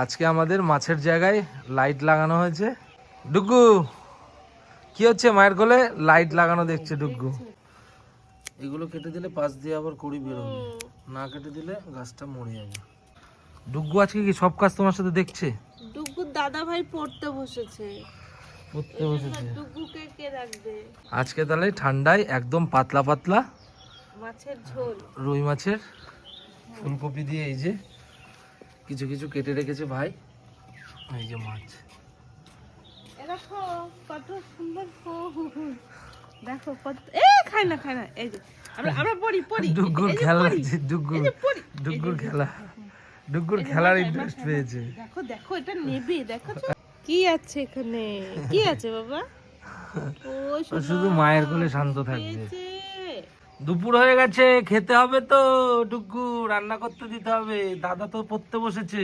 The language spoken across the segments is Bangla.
আজকে আমাদের মাছের জায়গায় লাইট লাগানো হয়েছে। ডুগু কি হচ্ছে মায়ের কোলে? লাইট লাগানো দেখছে ডুগু। এগুলো কেটে দিলে পাশ দিয়ে আবার কড়ি বেরোবে। না কেটে দিলে গাছটা মরে যাবে। ডুগু আজকে কি সব কাজ তোমার সাথে দেখছে? ডুগুর দাদা ভাই পড়তে বসেছে। পড়তে বসেছে। ডুগুকে কে রাখবে? আজকে তাহলে ঠান্ডায় একদম পাতলা পাতলা মাছের ঝোল। রুই মাছের ফুলকপি দিয়ে এই যে কিছু কিছু কেটে রেখেছে ভাই। এই যে মাছ। এ দেখো কত সুন্দর দেখো কত এ খাই না খাই না। এই যে আমরা আমরা পড়ি পড়ি। ডুগুর খেলা। ডুগুর। ডুগুর ডুগুর খেলার ইন্টারেস্ট পেয়েছে। দেখো দেখো এটা নেবে দেখো কি আছে এখানে? কি আছে বাবা? শুধু মায়ের কোলে শান্ত থাকবে। দুপুর হয়ে গেছে খেতে হবে তো ডুগু রান্না করতে দিতে হবে। দাদা তো পড়তে বসেছে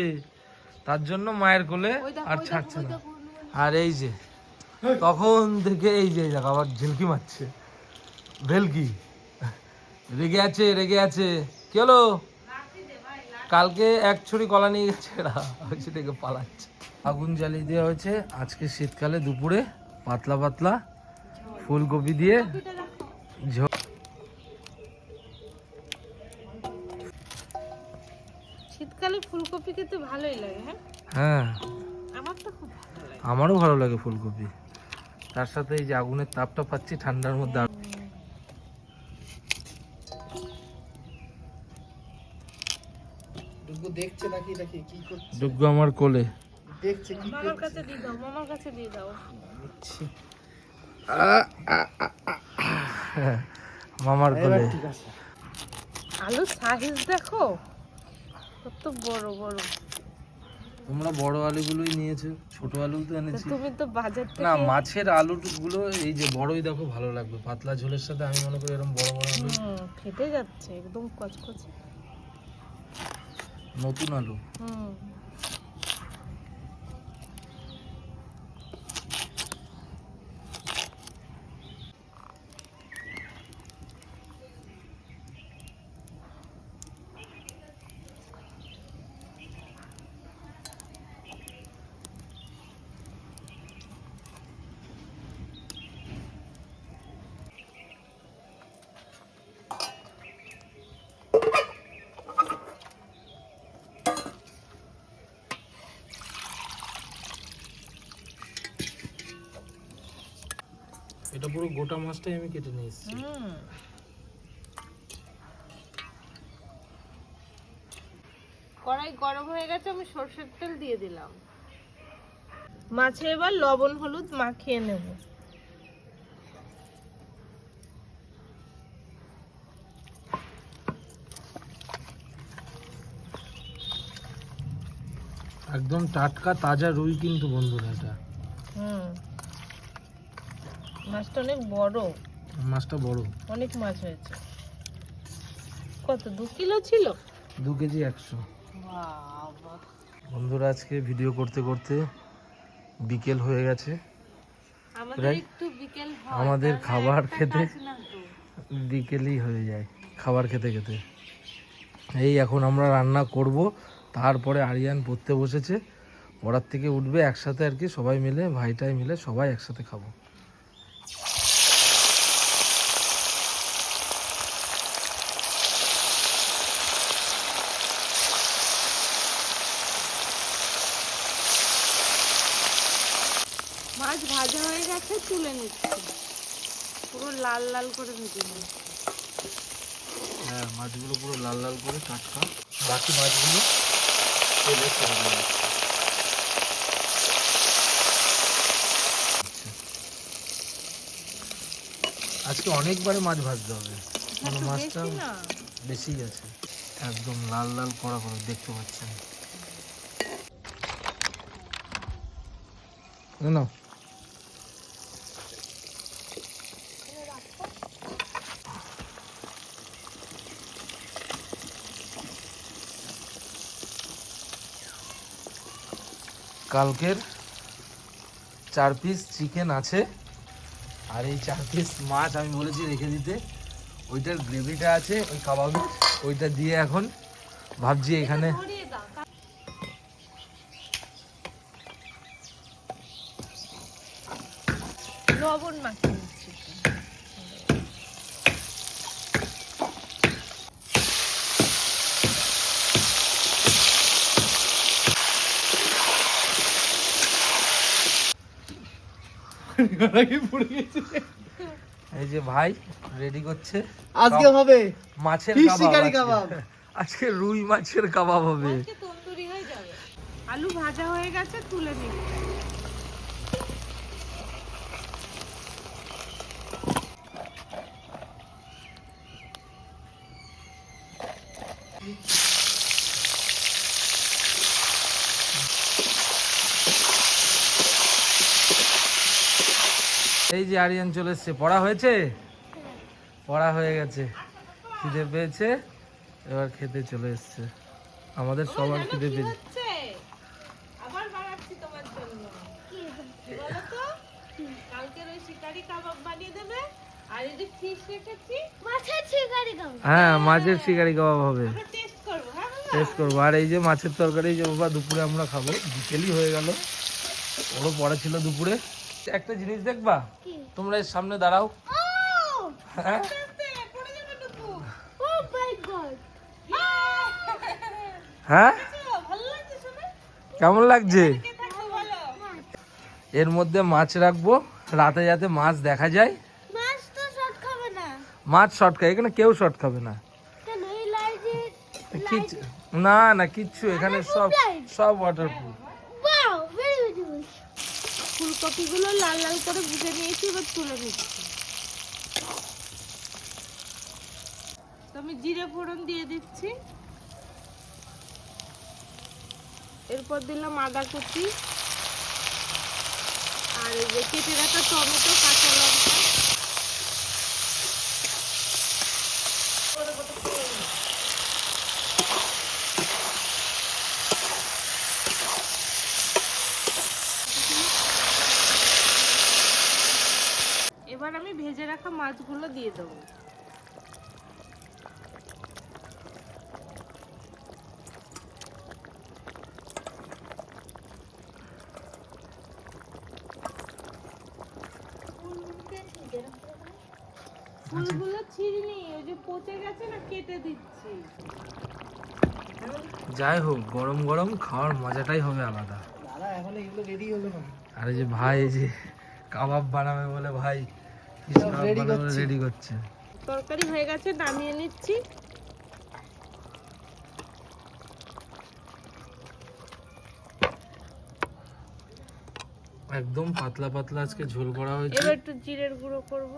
তার জন্য মায়ের কোলে আর ছাড়ছে না। আর এই যে তখন থেকে এই যে দেখো আবার ঝিলকি মারছে। ভেলকি রেগে আছে রেগে আছে। কি হলো? কালকে এক ছড়ি কলা নিয়ে গেছে এরা থেকে পালাচ্ছে। আগুন জ্বালিয়ে দেওয়া হয়েছে আজকে শীতকালে দুপুরে পাতলা পাতলা ফুলকপি দিয়ে ঝোল। শীতকালে ফুলকপি খেতে ভালোই লাগে হ্যাঁ? হ্যাঁ। আমার তো খুব ভালো লাগে। আমারও ভালো লাগে ফুলকপি। তার সাথে এই যে আগুনের তাপটা পাচ্ছি ঠান্ডার মধ্যে দেখছে নাকি নাকি কি করছে? ডুগ্গু আমার কোলে। দেখছে কি মামার কাছে দিয়ে দাও মামার কাছে দিয়ে দাও। মামার কোলে। আলু সাইজ দেখো। কত বড় বড়। তোমরা বড় আলুগুলোই নিয়েছো ছোট আলু তো এনেছি। তুমি তো বাজার না থেকে মাছের আলুগুলো এই যে বড়ই দেখো ভালো লাগবে। পাতলা ঝোলের সাথে আমি মনে করি এরকম বড় বড় আলু। খেতে যাচ্ছে একদম কচকচে। নতুন আলু। হুম। এটা পুরো গোটা মাছটাই আমি কেটে নিয়ে এসেছি। কড়াই গরম হয়ে গেছে আমি সর্ষের তেল দিয়ে দিলাম। মাছে এবার লবণ হলুদ মাখিয়ে নেব। একদম টাটকা তাজা রুই কিন্তু বন্ধুরা এটা। হুম। মাছটা অনেক বড়। মাছটা বড়। অনেক মাছ হয়েছে। কত দু কিলো ছিল? দু কেজি একশো। বন্ধুরা আজকে ভিডিও করতে করতে বিকেল হয়ে গেছে। আমাদের খাবার খেতে বিকেলই হয়ে যায় খাবার খেতে খেতে। এই এখন আমরা রান্না করব তারপরে আরিয়ান পড়তে বসেছে। পড়ার থেকে উঠবে একসাথে আর কি সবাই মিলে ভাইটাই মিলে সবাই একসাথে খাব। মাছ ভাজা হয়ে গেছে তুলে নিচ্ছি। পুরো লাল লাল করে ভেজে নিচ্ছি। হ্যাঁ মাছগুলো পুরো লাল লাল করে টাটকা। বাকি মাছগুলো তেলে। আজকে অনেকবারে মাছ ভাজতে হবে। কারণ মাছটা বেশি আছে। একদম লাল লাল কড়া করে দেখতে পাচ্ছেন। না। কালকের চার পিস চিকেন আছে। আর এই চার পিস মাছ আমি বলেছি রেখে দিতে। ওইটার গ্রেভিটা আছে, ওই কাবাবি, ওইটা দিয়ে এখন ভাবছি এখানে লবণ মাখি এই যে ভাই রেডি করছে। আজকে হবে মাছের কাবাব আজকে। রুই মাছের কাবাব হবে। আজকে তন্দুরি হয়ে যাবে আলু ভাজা হয়ে গেছে তুলে নিচ্ছি এই যে আরিয়ান চলে এসছে। পড়া হয়েছে? পড়া হয়ে গেছে। খিদে পেয়েছে? এবার খেতে চলে এসছে। আমাদের সবার খিদে পেয়েছে। হচ্ছে? আবার বানাচ্ছি তোমার জন্য। কি বলো তো কালকের ওই শিকারি কাবাব বানিয়ে দেবে আর এই যে ফিশ রেখেছি। মাছের শিকারি খাব হ্যাঁ মাছের শিকারি কাবাব হবে। হ্যাঁ টেস্ট করব। আর এই যে মাছের তরকারি যে বাবা দুপুরে আমরা খাব। বিকেলই হয়ে গেল। ওরও পড়া ছিল দুপুরে। একটা জিনিস দেখবা? তোমরা এর সামনে দাঁড়াও। হ্যাঁ। ও মাই গড হ্যাঁ? ভালো লাগছে শুনে? কেমন লাগছে? এর মধ্যে মাছ রাখব রাতে যাতে মাছ দেখা যায়। মাছ তো শট খাবে না। মাছ শর্ট খায় এখানে কেউ শর্ট খাবে না। না না কিচ্ছু এখানে সব সব ওয়াটারপ্রুফ বিউটিফুল ফুলকপিগুলো লাল লাল করে ভুজে নিয়েছি, এবার তুলে নিচ্ছি। তো আমি জিরে ফোড়ন দিয়ে দিচ্ছি। এরপর দিলাম আদা কুচি। আর এই যে কেটে রাখা টমেটো কাঁচা লঙ্কা এবার আমি ভেজে রাখা মাছগুলো দিয়ে দেবো। ফুলগুলো ছিঁড়িনি ওই যে পচে গেছে না কেটে দিচ্ছি। যাই হোক গরম গরম খাওয়ার মজাটাই হবে আলাদা। দাদা এখন এগুলো রেডি হলো না আর যে ভাই এই যে কাবাব বানাবে বলে ভাই। করছে। রেডি করছে। তরকারি হয়ে গেছে নামিয়ে নিচ্ছি। একদম পাতলা পাতলা আজকে ঝোল করা হয়েছে। এবার একটু জিরের গুঁড়ো করব।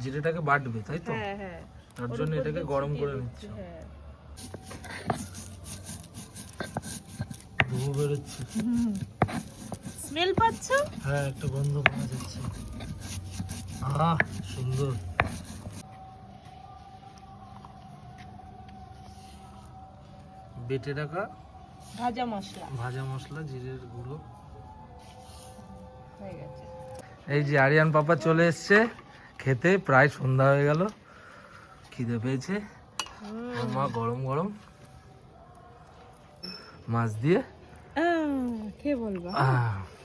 জিরেটাকে বাটবে তাই তো? হ্যাঁ হ্যাঁ। তার জন্য এটাকে গরম করে নিচ্ছি। হ্যাঁ। ধুমো বেরোচ্ছে। স্মেল পাচ্ছ? হ্যাঁ একটা গন্ধ পাওয়া যাচ্ছে। আহ সুন্দর। বেটে রাখা ভাজা মশলা। ভাজা মশলা জিরের গুঁড়ো। হয়ে গেছে। এই যে আরিয়ান পাপা চলে এসছে খেতে প্রায় সন্ধ্যা হয়ে গেল। খিদে পেয়েছে। মা গরম গরম মাছ দিয়ে কে বলব?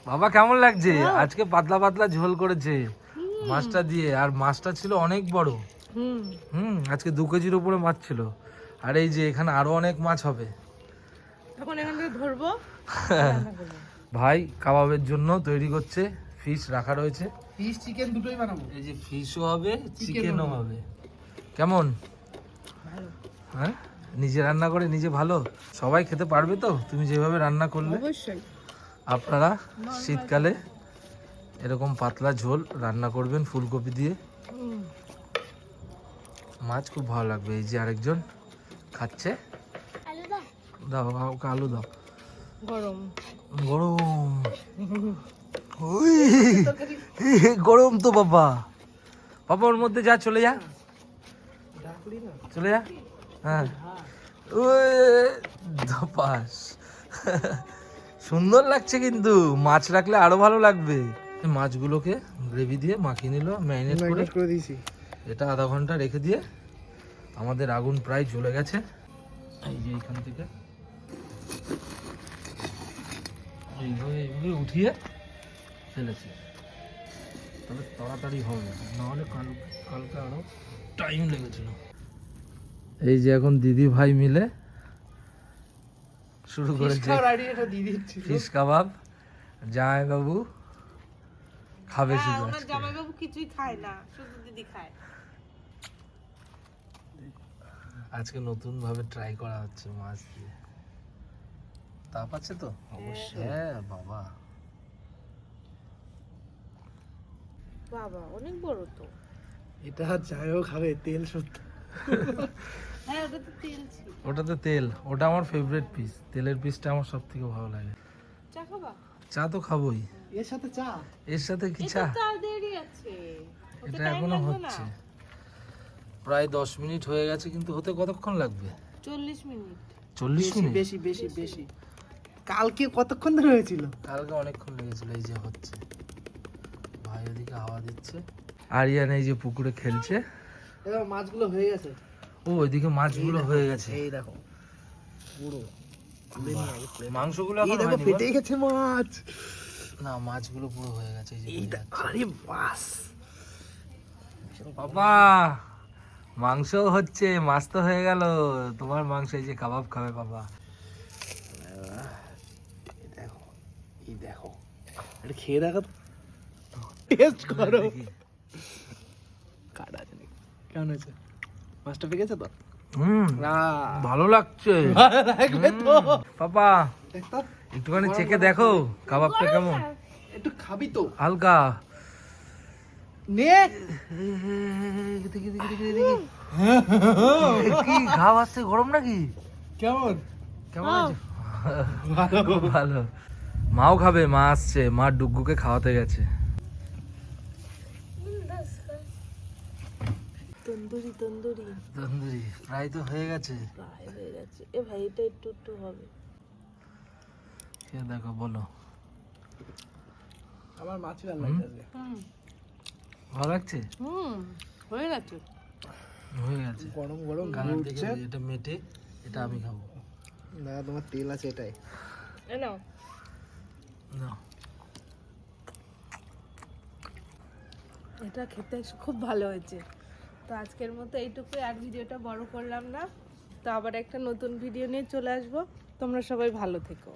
বাবা কেমন লাগছে? আজকে পাতলা পাতলা ঝোল করেছে মাছটা দিয়ে আর মাছটা ছিল অনেক বড়। হুম। হুম আজকে দু কেজির উপরে মাছ ছিল। আর এই যে এখানে আরও অনেক মাছ হবে। এখন এখান থেকে ধরবো। ভাই কাবাবের জন্য তৈরি করছে ফিশ রাখা রয়েছে। ফিশ চিকেন দুটোই বানাবো। এই যে ফিশও হবে চিকেনও হবে। হবে। কেমন? হ্যাঁ? নিজে রান্না করে নিজে ভালো? সবাই খেতে পারবে তো? তুমি যেভাবে রান্না করলে। অবশ্যই। আপনারা শীতকালে এরকম পাতলা ঝোল রান্না করবেন ফুলকপি দিয়ে। মাছ খুব ভালো লাগবে। এই যে আরেকজন খাচ্ছে। দাও ওকে আলু দাও। গরম। গরম। ওই, গরম তো বাবা। বাবা ওর মধ্যে যা চলে যা। চলে যা। হ্যাঁ। ওই ধপাস। সুন্দর লাগছে কিন্তু। মাছ রাখলে আরও ভালো লাগবে। মাছগুলোকে গ্রেভি দিয়ে মাখিয়ে নিল ম্যারিনেট করে। দিয়েছি। এটা আধা ঘণ্টা রেখে দিয়ে আমাদের আগুন প্রায় জ্বলে গেছে। এই যে এইখান থেকে। এইভাবে এইভাবে উঠিয়ে ফেলেছি। তবে তাড়াতাড়ি হবে নাহলে কাল কালকে আরও টাইম লেগেছিল। এই যে এখন দিদি ভাই মিলে শুরু করেছে। ফিশ কাবাব জামাইবাবু খাবে হ্যাঁ শুধু। জামাইবাবু কিছুই খায় না শুধু দিদি খায়। আজকে নতুন ভাবে ট্রাই করা হচ্ছে মাছ দিয়ে। তাপ আছে তো? অবশ্যই। হ্যাঁ বাবা। বাবা অনেক বড় তো। এটা যাইও খাবে তেল সত্যি। হ্যাঁ ওটা তো তেল ওটাতে তেল। ওটা আমার ফেভারিট পিস তেলের পিসটা আমার সব থেকে ভালো লাগে। চা খাবা? চা তো খাবোই। এর সাথে চা? এর সাথে কি চা? দেরি আছে। এটা এখনও হচ্ছে। প্রায় দশ মিনিট হয়ে গেছে কিন্তু হতে কতক্ষণ লাগবে? চল্লিশ মিনিট। চল্লিশ বেশি মিনিট? বেশি বেশি বেশি। কালকে কতক্ষণ ধরে হয়েছিল? কালকে অনেকক্ষণ লেগেছিল এই যে হচ্ছে। ভাই ওদিকে হাওয়া দিচ্ছে। আরিয়ান এই যে পুকুরে খেলছে। এবার মাছগুলো হয়ে গেছে। ও ওইদিকে মাছগুলো হয়ে গেছে। এই দেখো পুরো মাংসগুলো এই দেখো ফেটে গেছে মাছ। না মাছগুলো পুরো হয়ে গেছে এই যে। আরে বাস। বাবা মাংস হচ্ছে মাছ তো হয়ে গেল। তোমার মাংস এই যে কাবাব খাবে বাবা। দেখো এই দেখো। এটা খেয়ে দেখো টেস্ট করো। কাটা আছে? কেমন হয়েছে? মাছটা পেকেছে তো? হুম ভালো লাগছে। লাগবে তো। পাপা একটুখানি চেকে দেখো কাবাবটা কেমন? একটু খাবি তো। হালকা। নে। দেখি, দেখি, দেখি, দেখি। কি ঘাও আসছে গরম নাকি? কেমন? কেমন ভালো। মাও খাবে মা আসছে মা ডুগ্গুকে খাওয়াতে গেছে। তন্দুরি তন্দুরি। তন্দুরি প্রায় তো হয়ে গেছে। প্রায় হয়ে গেছে। এ ভাই এটা একটু একটু হবে। দেখো বলো। আমার মাছ ভালো লাগছে হুম। ভালো লাগছে? হুম হয়ে গেছে। হয়ে গেছে। গরম গরম ঘুরছে এটা মেটে এটা আমি খাব। না তোমার তেল আছে এটাই। এ নাও। নাও। এটা খেতে খুব ভালো হয়েছে। তো আজকের মতো এইটুকুই। আর ভিডিওটা বড় করলাম না। তো আবার একটা নতুন ভিডিও নিয়ে চলে আসব। তোমরা সবাই ভালো থেকো।